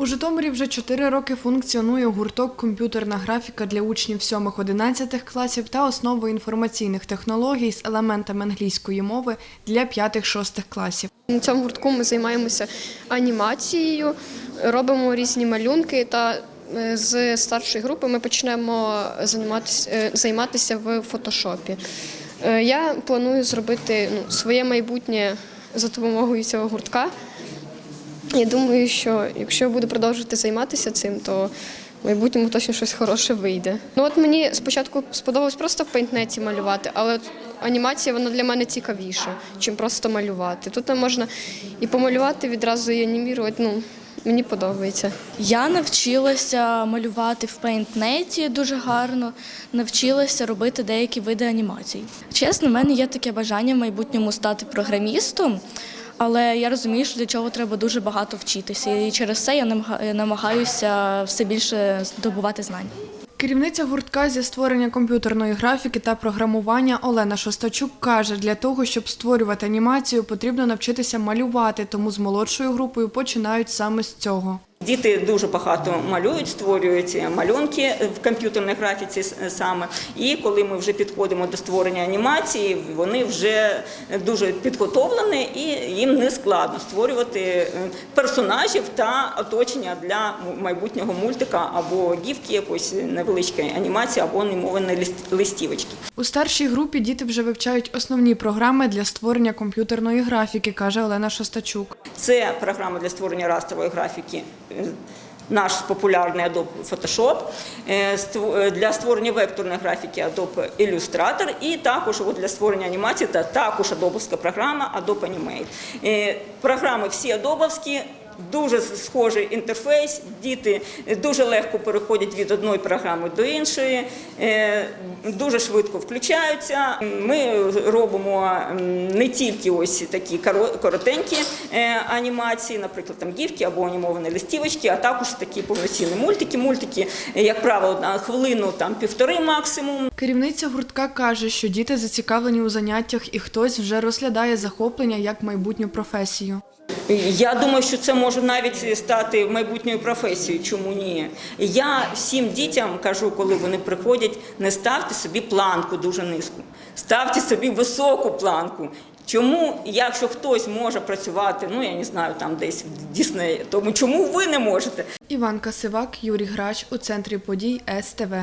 У Житомирі вже 4 роки функціонує гурток комп'ютерна графіка для учнів 7-11 класів та основи інформаційних технологій з елементами англійської мови для 5-6 класів. На цьому гуртку ми займаємося анімацією, робимо різні малюнки та е, з старшої групи ми почнемо займатися, е, займатися в фотошопі. Е, Я планую зробити ну, своє майбутнє за допомогою цього гуртка. Я думаю, що якщо я буду продовжувати займатися цим, то в майбутньому точно щось хороше вийде. Ну от мені спочатку сподобалось просто в пейнтнеті малювати, але анімація вона для мене цікавіша, чим просто малювати. Тут можна і помалювати відразу і анімірувати. Ну мені подобається. Я навчилася малювати в пейнтнеті дуже гарно, навчилася робити деякі види анімацій. Чесно, в мене є таке бажання в майбутньому стати програмістом, але я розумію, що для цього треба дуже багато вчитися. І через це я намага- намагаюся все більше здобувати знань. Керівниця гуртка зі створення комп'ютерної графіки та програмування Олена Шостачук каже, для того, щоб створювати анімацію, потрібно навчитися малювати, тому з молодшою групою починають саме з цього. Діти дуже багато малюють, створюють малюнки в комп'ютерній графіці саме. І коли ми вже підходимо до створення анімації, вони вже дуже підготовлені і їм не складно створювати е, персонажів та оточення для майбутнього мультика або гівки, якоїсь невеличкої анімації, або анімованої лист- листівочки. У старшій групі діти вже вивчають основні програми для створення комп'ютерної графіки, каже Олена Шостачук. Це програма для створення растрової графіки. Наш популярний Adobe Photoshop, е, е, для створення векторної графіки Adobe Illustrator і також для створення анімації та також адобовська програма Adobe Animate. Е, Програми всі адобовські, дуже схожий інтерфейс. Діти дуже легко переходять від одної програми до іншої, е, дуже швидко включаються. Ми робимо не тільки ось такі коро- коротенькі е, анімації, наприклад, там гівки або анімовані листівочки, а також такі повноцінні мультики. Мультики, як правило, на хвилину там півтори максимум. Керівниця гуртка каже, що діти зацікавлені у заняттях і хтось вже розглядає захоплення як майбутню професію. Я думаю, що це може навіть стати майбутньою професією. Чому ні? Я всім дітям кажу, коли вони приходять, не ставте собі планку дуже низьку, ставте собі високу планку. Чому, якщо хтось може працювати, ну я не знаю, там десь в Діснеї, тому чому ви не можете? Іван Касивак, Юрій Грач у центрі подій СТВ.